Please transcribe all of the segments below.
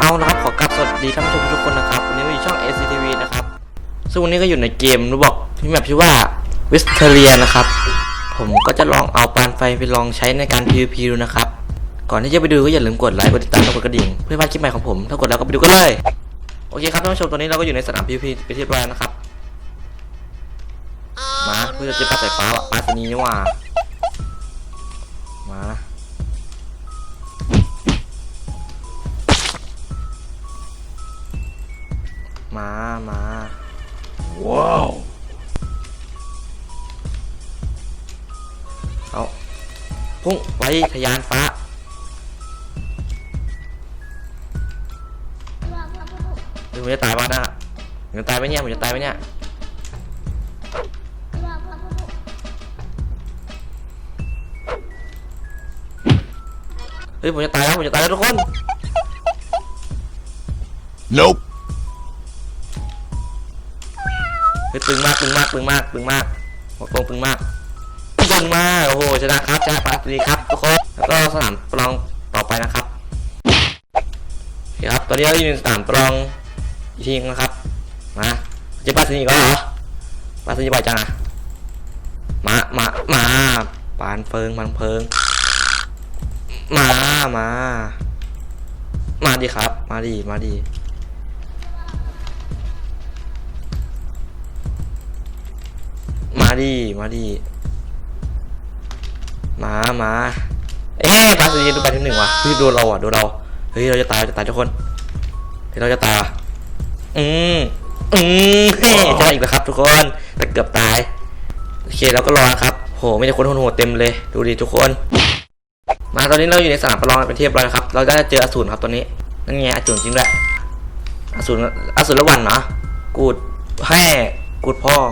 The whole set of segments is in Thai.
เอาละครับขอกราบสวัสดีท่านผู้ชมทุกคนนะครับวันนี้มาอยู่ช่อง ACTV นะครับซึ่งวันนี้ก็อยู่ในเกมรู้บอกที่แบบชื่อว่าวิสเทเรียนะครับ ผมก็จะลองเอาปานไฟไปลองใช้ในการ PVP ดูนะครับ ก่อนที่จะไปดูก็อย่าลืมกดไลค์กดติดตามและกดกระดิ่งเพื่อไม่พลาดคลิปใหม่ของผม ถ้ากดแล้วก็ไปดูกันเลย โอเคครับท่านผู้ชมตอนนี้เราก็อยู่ในสนาม PVP ไปที่เรียบร้อยนะครับ มาเพื่อจะปาสายฟ้าปาสนีนี่ว่ามา มามาว้าวเอาพุ่งไว้ทะยานฟ้าเฮ้ยผมจะตายบ้านะผมจะตายไหมเนี่ยผมจะตายไหมเนี่ยเฮ้ยผมจะตายแล้วผมจะตายแล้วทุกคน Nope. เฮ้ยตึงมากตึงมากตึงมากตึงมากบอกตรงตึงมากตึงมากโอ้โหชนะครับชนะปาตีครับทุกคนแล้วก็สนามปลองต่อไปนะครับคครับตอนนี้เราอยู่ในสนามปลองอีกทีนึงนะครับมาเจะปาตีก็เหรอปาตีบ่อยจังอะมามามาปานเฟิงมันเพิงมามามาดิครับ มาดิมาดิ ดิ มาดิ มามาเอ๊ะปาสนีดูไปที่หนึ่งว่ะเฮ้ยโดนเราอะโดนเรา เฮ้ย เราจะตายเราจะตายทุกคน เฮ้ย เราจะตาย อืมอืมเฮ้ยจะได้อีกแล้วครับ ทุกคน แต่เกือบตาย โอเคเราก็รอครับ โห ไม่ได้คนโหดๆเต็มเลย ดูดิทุกคน มาตอนนี้เราอยู่ในสนามประลองเป็นเรียบร้อยแล้วครับ เราได้เจออสูรครับตอนนี้ นั่นไงอสูรจริงด้วยอสูรอสูรละวันเนาะกูดแห่กูดพ่อง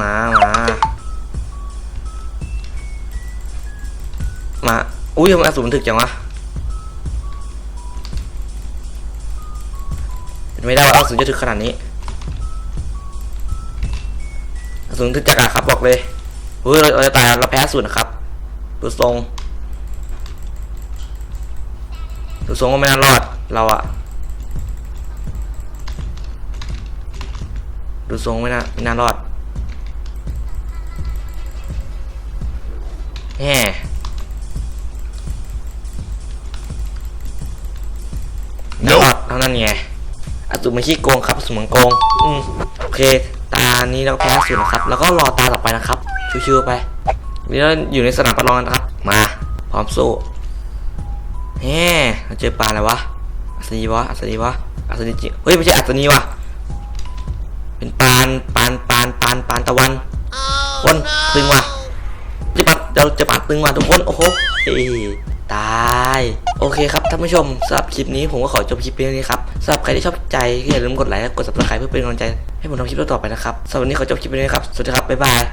มามามา อุ้ยทำไมอสูรถึกจังวะไม่ได้ว่าอสูรจะถึกขนาดนี้อสูรถึกจักอะครับบอกเลยเฮ้ยเราจะตายเราแพ้สูรนะครับดูทรงดูทรงก็ไม่น่ารอดเราอะดูทรงไม่น่าไม่น่ารอด แฮ่แล้ว Nope ก็เท่านั้นไงอสูรมันขี้โกงครับอสูรมันโกง อืมโอเค ตานี้เราแพ้อสูรนะครับ แล้วก็รอตาต่อไปนะครับ ชิวๆไปวันนี้เราอยู่ในสนามประลองกันนะครับ มา พร้อมสู้แฮ่เราเจอปลาอะไรวะ อัศนีวะ อัศนีวะ อัศนีจริง เฮ้ยไม่ใช่อัศนีวะเป็นปานปานปานปานปานตะวันคนตึงว่ะจะปัด เราจะปักตึงมาทุกคน โอ้โหเอ้ตาย โอเคครับท่านผู้ชมสำหรับคลิปนี้ผมก็ขอจบคลิปเพียงเท่านี้ครับสำหรับใครที่ชอบใจก็อย่าลืมกดไลค์และกด subscribe เพื่อเป็นกำลังใจให้ผมทำคลิปต่อๆไปนะครับสำหรับวันนี้ขอจบคลิปเพียงเท่านี้ครับ สวัสดีครับ บ๊ายบาย